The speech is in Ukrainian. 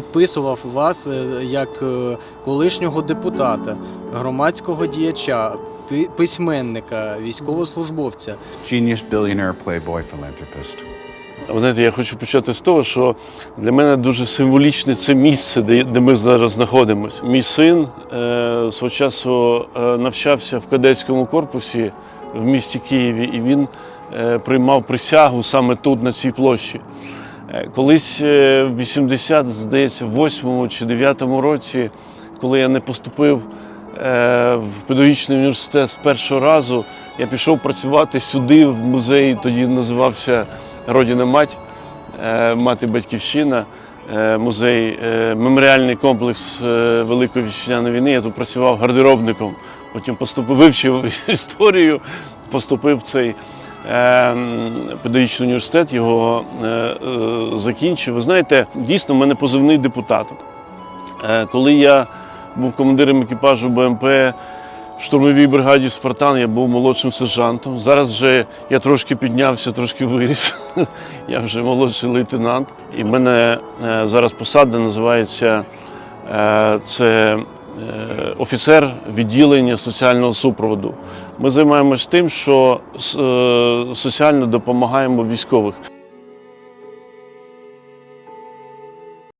підписував вас е, як е, колишнього депутата, громадського діяча, пи- письменника, військовослужбовця. Genius, billionaire, playboy, philanthropist. Ви знаєте, я хочу почати з того, що для мене дуже символічне це місце, де, де ми зараз знаходимося. Мій син е, свого часу е, навчався в кадетському корпусі в місті Києві, і він е, приймав присягу саме тут, на цій площі. Е, Колись е, в 80, здається, в 8 чи 9 році, коли я не поступив е, в педагогічний університет з першого разу, я пішов працювати сюди, в музей, тоді називався Родина Мать, мати Батьківщина, музей, меморіальний комплекс Великої вітчизняної війни. Я тут працював гардеробником, потім поступив, вивчив історію, поступив в цей педагогічний університет, його е, е, закінчив. Ви знаєте, дійсно, в мене позивний депутат. Е, Коли я був командиром екіпажу БМП в штурмовій бригаді Спартан, я був молодшим сержантом. Зараз вже я трошки піднявся, трошки виріс. Я вже молодший лейтенант. І в мене зараз посада називається це офіцер відділення соціального супроводу. Ми займаємось тим, що е, соціально допомагаємо військових.